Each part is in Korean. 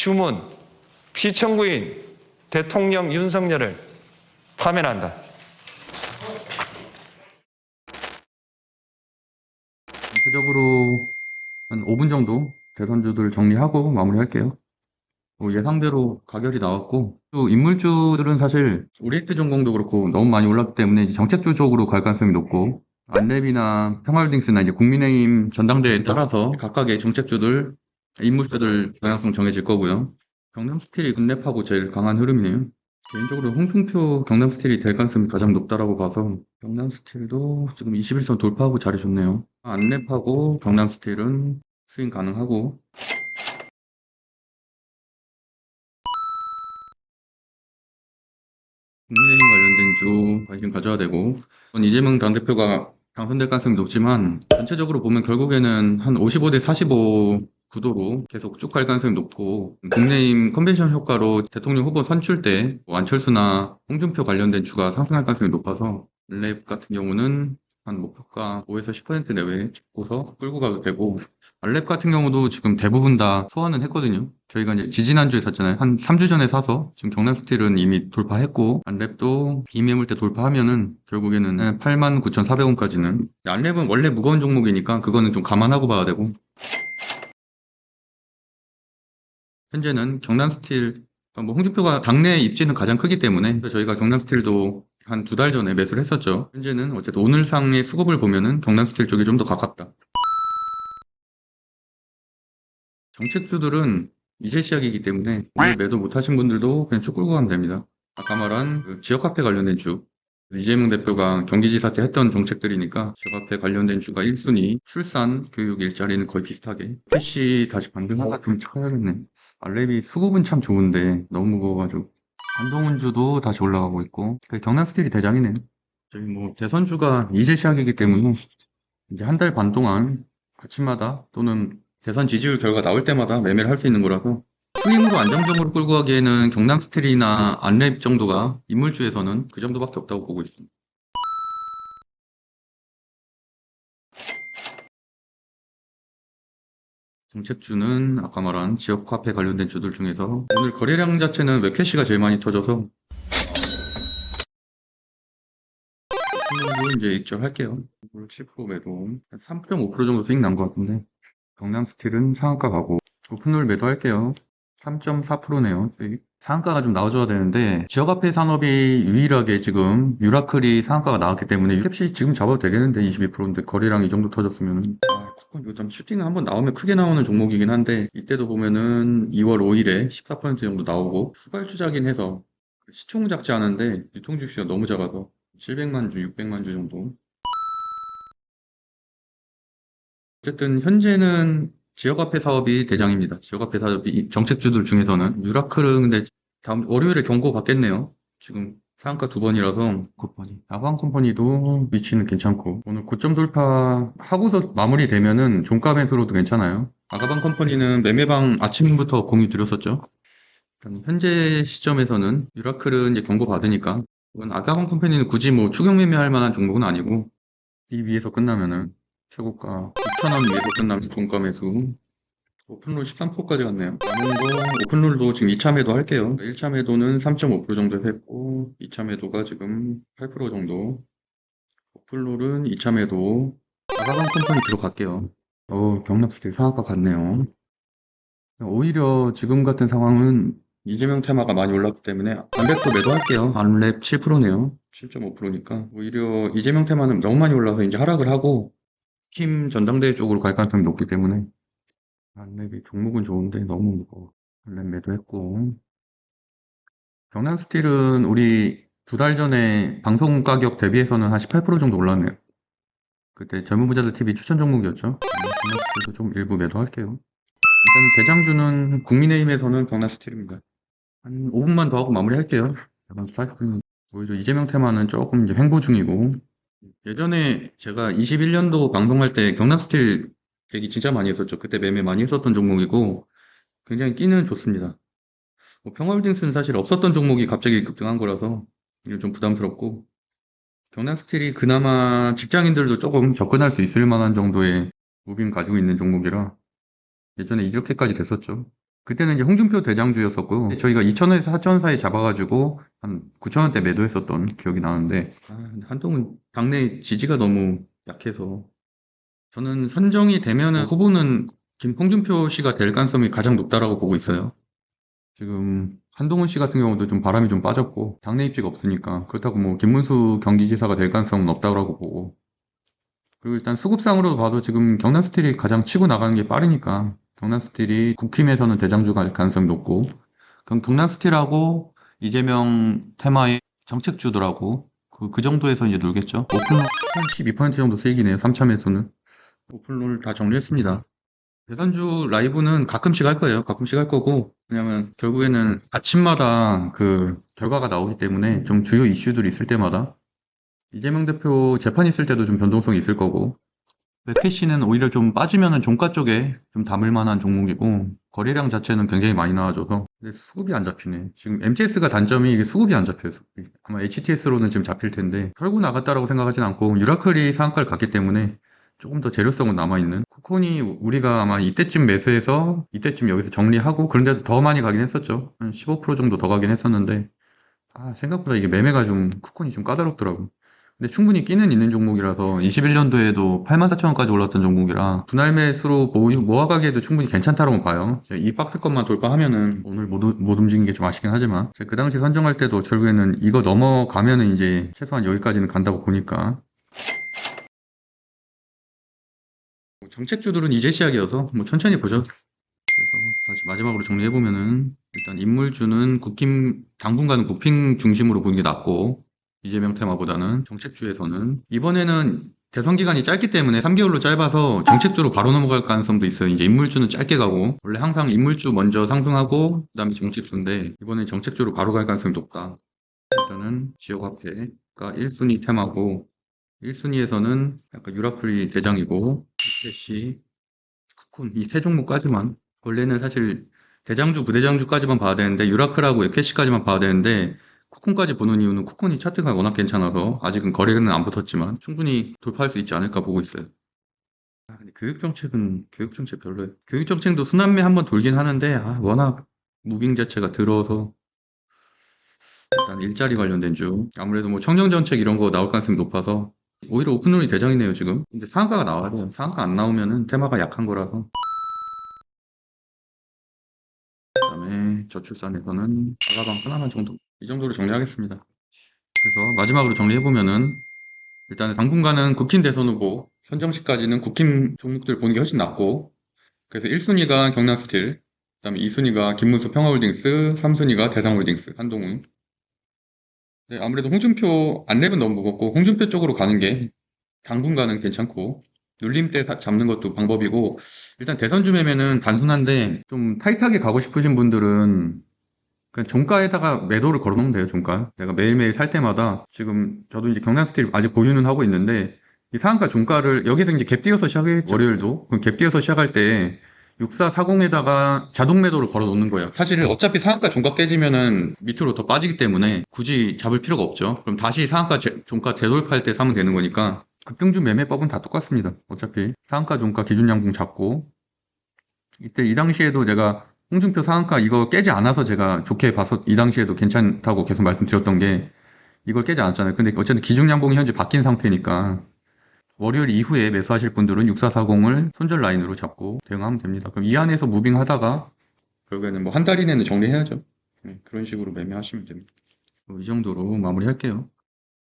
주문, 피청구인 대통령 윤석열을 파면한다. 전체적으로 한 5분 정도 대선주들 정리하고 마무리할게요. 뭐 예상대로 가결이 나왔고 또 인물주들은 사실 오리엔트 전공도 그렇고 너무 많이 올랐기 때문에 이제 정책주 쪽으로 갈 가능성이 높고 안랩이나 평화홀딩스나 이제 국민의힘 전당대회에 따라서 각각의 정책주들 인물주들 방향성 정해질 거고요. 경남 스틸이 군랩하고 제일 강한 흐름이네요. 개인적으로 홍준표 경남 스틸이 될 가능성이 가장 높다라고 봐서 경남 스틸도 지금 21선 돌파하고 좋네요. 안랩하고 경남 스틸은 스윙 가능하고 국민의힘 관련된 주 관심 가져야 되고 이재명 당대표가 당선될 가능성이 높지만 전체적으로 보면 결국에는 한 55 대 45 구도로 계속 쭉 갈 가능성이 높고 국내임 컨벤션 효과로 대통령 후보 선출 때뭐 안철수나 홍준표 관련된 주가 상승할 가능성이 높아서 랩 같은 경우는 한 목표가 5에서 10% 내외 찍고서 끌고 가도 되고 알랩 같은 경우도 지금 대부분 다 소화는 했거든요. 저희가 이제 지지난주에 샀잖아요. 한 3주 전에 사서 지금 경남 스틸은 이미 돌파했고 안랩도 이매물대 돌파하면은 결국에는 89,400원까지는 안랩은 원래 무거운 종목이니까 그거는 좀 감안하고 봐야 되고 현재는 경남 스틸 그러니까 뭐 홍준표가 당내 입지는 가장 크기 때문에 저희가 경남 스틸도 한 두 달 전에 매수를 했었죠. 현재는 어쨌든 오늘 상의 수급을 보면은 경남 스틸 쪽이 좀 더 가깝다. 정책주들은 이제 시작이기 때문에 오늘 매도 못하신 분들도 그냥 쭉 끌고 가면 됩니다. 아까 말한 그 지역화폐 관련된 주 이재명 대표가 경기지사 때 했던 정책들이니까 지역화폐 관련된 주가 1순위 출산, 교육, 일자리는 거의 비슷하게 캐시 다시 반등하다 좀 쳐야겠네. 알랩이 수급은 참 좋은데 너무 무거워가지고. 한동훈주도 다시 올라가고 있고. 그 경남 스틸이 대장이네. 저희 뭐 대선 주가 이제 시작이기 때문에 이제 한 달 반 동안 아침마다 또는 대선 지지율 결과 나올 때마다 매매를 할 수 있는 거라서 스윙으로 안정적으로 끌고 가기에는 경남 스틸이나 안랩 정도가 인물주에서는 그 정도밖에 없다고 보고 있습니다. 정책주는 아까 말한 지역 화폐 관련된 주들 중에서 오늘 거래량 자체는 웹캐시가 제일 많이 터져서 이거 이제 익절할게요. 이걸 7% 매도 3.5% 정도 수익 난 것 같은데 경남 스틸은 상한가 가고 오픈롤 매도할게요. 3.4%네요. 상한가가 좀 나와줘야 되는데 지역화폐 산업이 유일하게 지금 유라클이 상한가가 나왔기 때문에 캡시 지금 잡아도 되겠는데 22%인데 거래량 이 정도 터졌으면 아, 쿠폰 요즘 슈팅은 한번 나오면 크게 나오는 종목이긴 한데 이때도 보면은 2월 5일에 14% 정도 나오고 후발 주자긴 해서 시총 작지 않은데 유통 주시가 너무 작아서 700만 주, 600만 주 정도 어쨌든 현재는 지역화폐 사업이 대장입니다. 지역화폐 사업이 이 정책주들 중에서는 유라클은 근데 다음 월요일에 경고 받겠네요. 지금 상한가 두 번이라서 컴퍼니 나방 컴퍼니도 위치는 괜찮고 오늘 고점 돌파 하고서 마무리되면은 종가 매수로도 괜찮아요. 아가방 컴퍼니는 매매방 아침부터 공유 드렸었죠. 현재 시점에서는 유라클은 이제 경고 받으니까 이건 아가방 컴퍼니는 굳이 뭐 추격 매매할 만한 종목은 아니고 이 위에서 끝나면은 최고가 6,000원 위에서 끝나면 종가 매수 오픈롤 13%까지 갔네요. 남은 거 오픈롤도 지금 2차 매도 할게요. 1차 매도는 3.5% 정도 했고 2차 매도가 지금 8% 정도 오픈롤은 2차 매도 아가방 컴퍼니 들어갈게요. 어 경납 스틸 상한가 갔네요. 오히려 지금 같은 상황은 이재명 테마가 많이 올랐기 때문에 반대표 매도할게요. 안랩 7%네요. 7.5%니까 오히려 이재명 테마는 너무 많이 올라서 이제 하락을 하고 팀 전당대회 쪽으로 갈 가능성이 높기 때문에 안랩이 종목은 좋은데 너무 무거워. 안랩 매도했고 경남 스틸은 우리 두 달 전에 방송 가격 대비해서는 한 18% 정도 올랐네요. 그때 젊은 부자들 TV 추천 종목이었죠. 경남 스틸도 좀 일부 매도할게요. 일단은 대장주는 국민의힘에서는 경남 스틸입니다. 한 5분만 더 하고 마무리할게요. 약간 40분. 오히려 이재명 테마는 조금 이제 횡보 중이고 예전에 제가 21년도 방송할 때 경남 스틸 얘기 진짜 많이 했었죠. 그때 매매 많이 했었던 종목이고 굉장히 끼는 좋습니다. 뭐 평화홀딩스는 사실 없었던 종목이 갑자기 급등한 거라서 좀 부담스럽고 경남 스틸이 그나마 직장인들도 조금 접근할 수 있을 만한 정도의 무빙 가지고 있는 종목이라 예전에 이렇게까지 됐었죠. 그때는 이제 홍준표 대장주였었고 저희가 2,000원에서 4,000원 사이 잡아가지고 한 9,000원대 매도했었던 기억이 나는데 아, 한동훈 당내 지지가 너무 약해서. 저는 선정이 되면은 후보는 김 홍준표 씨가 될 가능성이 가장 높다라고 보고 있어요. 지금 한동훈 씨 같은 경우도 좀 바람이 좀 빠졌고 당내 입지가 없으니까 그렇다고 뭐 김문수 경기지사가 될 가능성은 없다고 보고. 그리고 일단 수급상으로 봐도 지금 경남 스틸이 가장 치고 나가는 게 빠르니까 경남 스틸이 국힘에서는 대장주가 될 가능성이 높고 그럼 경남 스틸하고 이재명 테마의 정책주더라고 그, 그 정도에서 이제 놀겠죠? 오픈롤 12% 정도 수익이네요 3참에서는. 오픈롤 다 정리했습니다. 대선주 라이브는 가끔씩 할 거예요. 가끔씩 할 거고 왜냐면 결국에는 아침마다 그 결과가 나오기 때문에 좀 주요 이슈들이 있을 때마다. 이재명 대표 재판 있을 때도 좀 변동성이 있을 거고 맥캐시는 오히려 좀 빠지면은 종가 쪽에 좀 담을 만한 종목이고 거래량 자체는 굉장히 많이 나와줘서 근데 수급이 안 잡히네. 지금 MTS가 단점이 이게 수급이 안 수급이. 아마 HTS로는 지금 잡힐 텐데 털고 나갔다라고 생각하진 않고 유라클이 상한가를 갔기 때문에 조금 더 재료성은 남아있는. 쿠콘이 우리가 아마 이때쯤 매수해서 이때쯤 여기서 정리하고 그런데도 더 많이 가긴 했었죠. 한 15% 정도 더 가긴 했었는데 아 생각보다 이게 매매가 좀 쿠콘이 좀 까다롭더라고 근데 충분히 끼는 있는 종목이라서 21년도에도 84,000원까지 올랐던 종목이라 분할 매수로 모- 모아가기에도 충분히 괜찮다고 봐요. 이 박스권만 돌파하면은 오늘 못, 우- 못 움직인 게 좀 아쉽긴 하지만 그 당시 선정할 때도 결국에는 이거 넘어가면은 이제 최소한 여기까지는 간다고 보니까 뭐 정책주들은 이제 시작이어서 뭐 천천히 보죠. 그래서 다시 마지막으로 정리해보면은 일단 인물주는 국힘 당분간은 국힘 중심으로 보는 게 낫고 이재명 테마보다는 정책주에서는 이번에는 대선 기간이 짧기 때문에 3개월로 짧아서 정책주로 바로 넘어갈 가능성도 있어요. 이제 인물주는 짧게 가고 원래 항상 인물주 먼저 상승하고 그다음에 정책주인데 이번엔 정책주로 바로 갈 가능성이 높다. 일단은 지역화폐가 1순위 테마고 1순위에서는 약간 유라클이 대장이고 캐시, 쿠콘 이세 종목까지만 원래는 사실 대장주, 부대장주까지만 봐야 되는데 유라클하고 에케시까지만 봐야 되는데 쿠콘까지 보는 이유는 쿠콘이 차트가 워낙 괜찮아서 아직은 거래는 안 붙었지만 충분히 돌파할 수 있지 않을까 보고 있어요. 아, 근데 교육 정책은 교육 정책 별로예요. 교육 정책도 순환매 한번 돌긴 하는데 아, 워낙 무빙 자체가 들어서 일단 일자리 관련된 주 아무래도 뭐 청정정책 이런 거 나올 가능성이 높아서 오히려 오픈롤이 대장이네요 지금. 근데 상한가가 나와야 돼요. 상한가 안 나오면은 테마가 약한 거라서. 그다음에 저출산에서는 가가방 하나만 정도 이 정도로 정리하겠습니다. 그래서 마지막으로 정리해보면은 일단은 당분간은 국힘 대선 후보 선정시까지는 국힘 종목들 보는 게 훨씬 낫고 그래서 1순위가 경남스틸 그다음에 2순위가 김문수 평화홀딩스 3순위가 대상홀딩스 한동훈 네, 아무래도 홍준표 안랩은 너무 무겁고 홍준표 쪽으로 가는 게 당분간은 괜찮고 눌림대 사- 잡는 것도 방법이고 일단 대선 줌에면은 단순한데 좀 타이트하게 가고 싶으신 분들은 그냥 종가에다가 매도를 걸어놓으면 돼요, 종가. 내가 매일매일 살 때마다 지금 저도 이제 경남스틸 아직 보유는 하고 있는데 이 상한가 종가를 여기서 이제 갭 띄어서 시작했죠. 월요일도. 그럼 갭 띄어서 시작할 때 6440에다가 자동 매도를 걸어 놓는 거예요. 사실 어차피 상한가 종가 깨지면은 밑으로 더 빠지기 때문에 굳이 잡을 필요가 없죠. 그럼 다시 상한가 재- 종가 재돌파할 때 사면 되는 거니까 급등주 매매법은 다 똑같습니다. 어차피 상한가 종가 기준 양봉 잡고 이때 이 당시에도 내가 홍준표 상한가 이거 깨지 않아서 제가 좋게 봐서 이 당시에도 괜찮다고 계속 말씀드렸던 게 이걸 깨지 않았잖아요. 근데 어쨌든 기준 양봉이 현재 바뀐 상태니까 월요일 이후에 매수하실 분들은 6440을 손절 라인으로 잡고 대응하면 됩니다. 그럼 이 안에서 무빙 하다가 결국에는 뭐 한 달 이내는 정리해야죠. 네, 그런 식으로 매매하시면 됩니다. 뭐이 정도로 마무리할게요.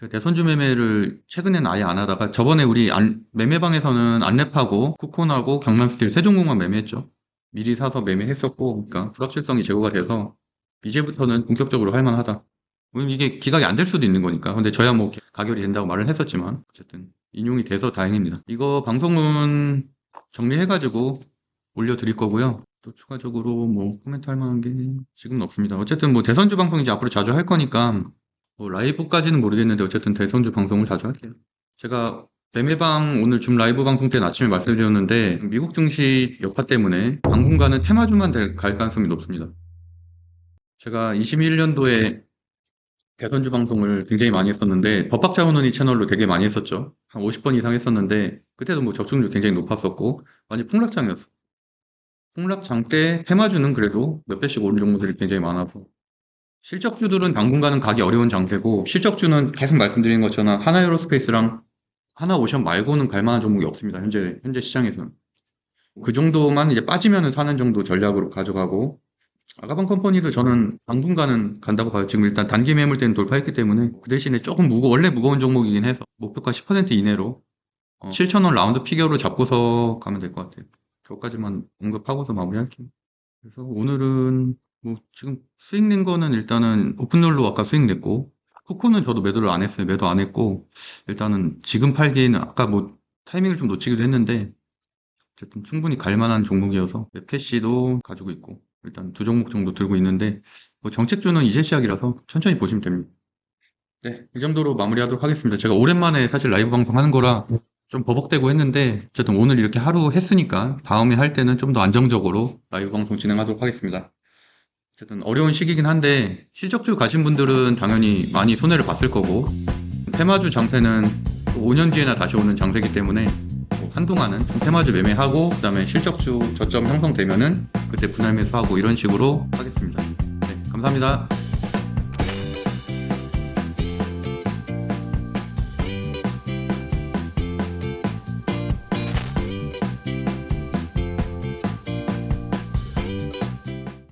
제가 대선주 매매를 최근에는 아예 안 하다가 저번에 우리 안- 매매방에서는 안랩하고 쿠콘하고 경남스틸 세 종목만 매매했죠. 미리 사서 매매했었고, 그러니까 불확실성이 제거가 돼서 이제부터는 본격적으로 할 만하다. 왜냐면 이게 기각이 안 될 수도 있는 거니까. 근데 저야 뭐 가결이 된다고 말을 했었지만 어쨌든 인용이 돼서 다행입니다. 이거 방송은 정리해가지고 올려드릴 거고요. 또 추가적으로 뭐 코멘트 할 만한 게 지금은 없습니다. 어쨌든 뭐 대선주 방송 이제 앞으로 자주 할 거니까 뭐 라이브까지는 모르겠는데 어쨌든 대선주 방송을 자주 할게요. 제가 매매방 오늘 줌 라이브 방송 때는 아침에 말씀드렸는데 미국 증시 여파 때문에 당분간은 테마주만 될- 갈 가능성이 높습니다. 제가 21년도에 대선주 방송을 굉장히 많이 했었는데 법학자문원이 채널로 되게 많이 했었죠. 한 50번 이상 했었는데 그때도 뭐 적중률 굉장히 높았었고 완전 풍락장이었어. 폭락장 때 테마주는 그래도 몇 배씩 오른 종목들이 굉장히 많아서 실적주들은 당분간은 가기 어려운 장세고 실적주는 계속 말씀드린 것처럼 하나에어로스페이스랑 하나 오션 말고는 갈 만한 종목이 없습니다. 현재 현재 시장에서는 그 정도만 이제 빠지면은 사는 정도 전략으로 가져가고 아가방 컴퍼니도 저는 당분간은 간다고 봐요. 지금 일단 단기 매물 때는 돌파했기 때문에 그 대신에 조금 무거 원래 무거운 종목이긴 해서 목표가 10% 이내로 7,000원 라운드 피겨로 잡고서 가면 될 것 같아요. 그것까지만 언급하고서 마무리할게요. 그래서 오늘은 뭐 지금 수익 낸 거는 일단은 오픈롤로 아까 수익 냈고 코코는 저도 매도를 안 했어요. 매도 안 했고 일단은 지금 팔기에는 아까 뭐 타이밍을 좀 놓치기도 했는데 어쨌든 충분히 갈 만한 종목이어서 웹캐시도 가지고 있고 일단 두 종목 정도 들고 있는데 뭐 정책주는 이제 시작이라서 천천히 보시면 됩니다. 네, 이 정도로 마무리하도록 하겠습니다. 제가 오랜만에 사실 라이브 방송 하는 거라 좀 버벅대고 했는데 어쨌든 오늘 이렇게 하루 했으니까 다음에 할 때는 좀 더 안정적으로 라이브 방송 진행하도록 하겠습니다. 어쨌든 어려운 시기긴 한데 실적주 가신 분들은 당연히 많이 손해를 봤을 거고 테마주 장세는 또 5년 뒤에나 다시 오는 장세기 때문에 뭐 한동안은 좀 테마주 매매하고 그다음에 실적주 저점 형성되면은 그때 분할 매수하고 이런 식으로 하겠습니다. 네, 감사합니다.